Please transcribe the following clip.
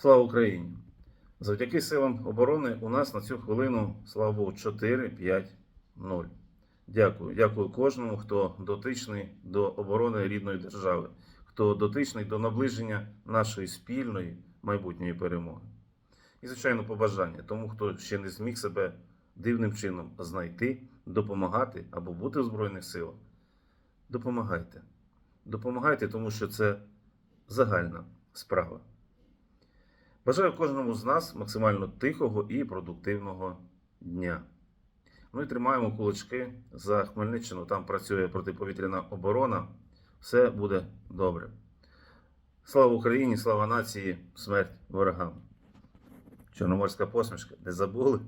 Слава Україні! Завдяки силам оборони у нас на цю хвилину, слава Богу, 4-5-0. Дякую. Дякую кожному, хто дотичний до оборони рідної держави, хто дотичний до наближення нашої спільної майбутньої перемоги. І, звичайно, побажання тому, хто ще не зміг себе дивним чином знайти, допомагати або бути в Збройних силах. Допомагайте. Допомагайте, тому що це загальна справа. Бажаю кожному з нас максимально тихого і продуктивного дня. Ми тримаємо кулачки за Хмельниччину. Там працює протиповітряна оборона. Все буде добре. Слава Україні, слава нації, смерть ворогам. Чорноморська посмішка. Не забули?